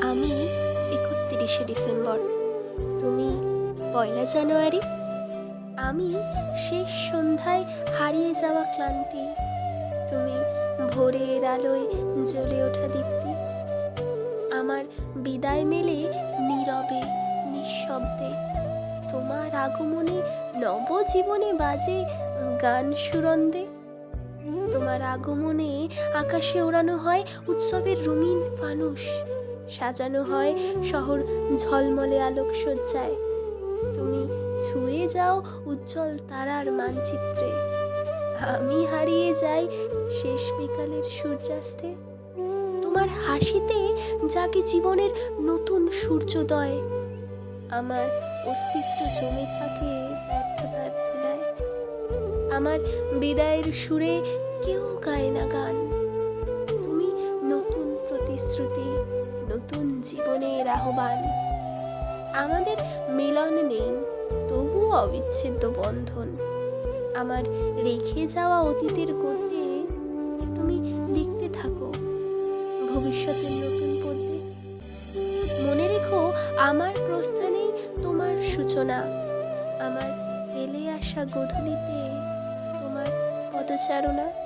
আমি একত্রিশে ডিসেম্বর। তুমি পয়লা জানুয়ারি। আমি শেষ সন্ধ্যায় হারিয়ে যাওয়া ক্লান্তি। তুমি ভোরের আলোয় জ্বলে ওঠা দীপ্তি। আমার বিদায় মেলে নীরবে, নিঃশব্দে। তোমার আগমনে নবজীবনে বাজে গান সুরন্দে। তোমার আগমনে আকাশে ওড়ানো হয় উৎসবের রঙিন ফানুস সাজানো হয়, শহর ঝলমলে আলোকসজ্জায়। তুমি ছুঁয়ে যাও উজ্জ্বল তারার মানচিত্রে। আমি হারিয়ে যাই শেষ বিকালের সূর্যাস্তে। তোমার হাসিতে যাকে জীবনের নতুন সূর্যোদয়। আমার অস্তিত্ব জমে থাকে আমার বিদায়ের সুরে কেউ গায় না গান। নতুন জীবনের আহ্বান। আমাদের মিলন নেই, তবুও অবিচ্ছেদ্য বন্ধন। আমার রেখে যাওয়া অতীতের গতি তুমি লিখতে থাকো। ভবিষ্যতের নতুন পদ্যে মনে রেখো, আমার প্রস্থানেই তোমার সূচনা। আমার ফেলে আসা গধূলিতে তোমার পদচারণা